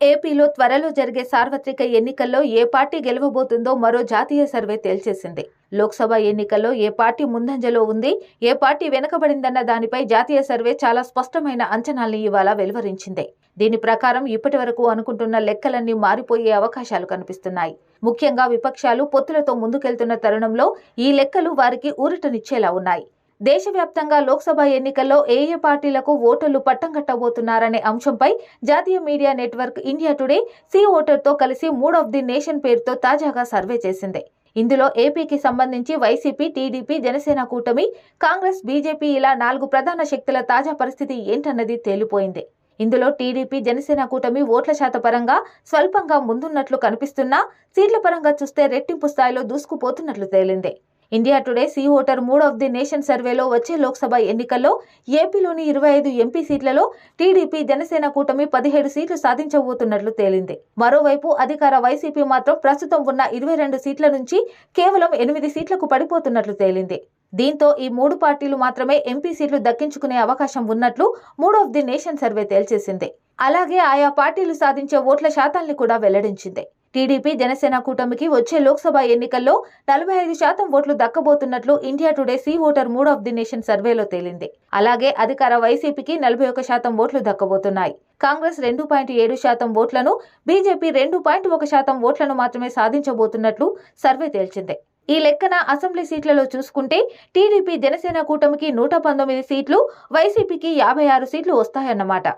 ఏపీలో త్వరలో జరిగే సార్వత్రిక ఎన్నికల్లో ఏ పార్టీ గెలవబోతుందో మరో జాతీయ సర్వే తేల్చేసింది. లోక్సభ ఎన్నికల్లో ఏ పార్టీ ముందంజలో ఉంది ఏ పార్టీ వెనుకబడిందన్న దానిపై జాతీయ సర్వే చాలా స్పష్టమైన అంచనాల్ని ఇవాళ వెలువరించింది. దీని ప్రకారం ఇప్పటి వరకు అనుకుంటున్న లెక్కలన్నీ మారిపోయే అవకాశాలు కనిపిస్తున్నాయి. ముఖ్యంగా విపక్షాలు పొత్తులతో ముందుకెళ్తున్న తరుణంలో ఈ లెక్కలు వారికి ఊరటనిచ్చేలా ఉన్నాయి. దేశవ్యాప్తంగా లోక్సభ ఎన్నికల్లో ఏ ఏ పార్టీలకు ఓటర్లు పట్టం కట్టబోతున్నారనే అంశంపై జాతీయ media network India today C ఓటర్తో కలిసి మూడ్ ఆఫ్ ది నేషన్ పేరుతో తాజాగా సర్వే చేసింది. ఇందులో ఏపీకి సంబంధించి వైసీపీ టీడీపీ జనసేన కూటమి కాంగ్రెస్ బీజేపీ ఇలా నాలుగు ప్రధాన శక్తుల తాజా పరిస్థితి ఏంటన్నది తేలిపోయింది. ఇందులో టీడీపీ జనసేన కూటమి ఓట్ల శాత పరంగా స్వల్పంగా ముందున్నట్లు కనిపిస్తున్నా సీట్ల పరంగా చూస్తే రెట్టింపు స్థాయిలో దూసుకుపోతున్నట్లు తేలింది. India today C voter mood of the nation సర్వేలో వచ్చే లోక్సభ ఎన్నికల్లో ఏపీలోని ఇరవై ఐదు ఎంపీ సీట్లలో టీడీపీ జనసేన కూటమి పదిహేడు సీట్లు సాధించబోతున్నట్లు తేలింది. మరోవైపు అధికార వైసీపీ మాత్రం ప్రస్తుతం ఉన్న ఇరవై రెండు సీట్ల నుంచి కేవలం ఎనిమిది సీట్లకు పడిపోతున్నట్లు తేలింది. దీంతో ఈ మూడు పార్టీలు మాత్రమే ఎంపీ సీట్లు దక్కించుకునే అవకాశం ఉన్నట్లు mood of the nation survey తేల్చేసింది. అలాగే ఆయా పార్టీలు సాధించే ఓట్ల శాతాల్ని కూడా వెల్లడించింది. టీడీపీ జనసేన కూటమికి వచ్చే లోక్సభ ఎన్నికల్లో నలభై ఐదు శాతం ఓట్లు దక్కబోతున్నట్లు India today C voter mood of the nation సర్వేలో తేలింది. అలాగే అధికార వైసీపీకి నలభై ఒక శాతం ఓట్లు దక్కబోతున్నాయి. కాంగ్రెస్ రెండు పాయింట్ ఏడు శాతం ఓట్లను బీజేపీ రెండు పాయింట్ ఒక శాతం ఓట్లను మాత్రమే సాధించబోతున్నట్లు సర్వే తేల్చింది. ఈ లెక్కన అసెంబ్లీ సీట్లలో చూసుకుంటే టీడీపీ జనసేన కూటమికి నూట పంతొమ్మిది సీట్లు వైసీపీకి యాభై ఆరు సీట్లు వస్తాయన్నమాట.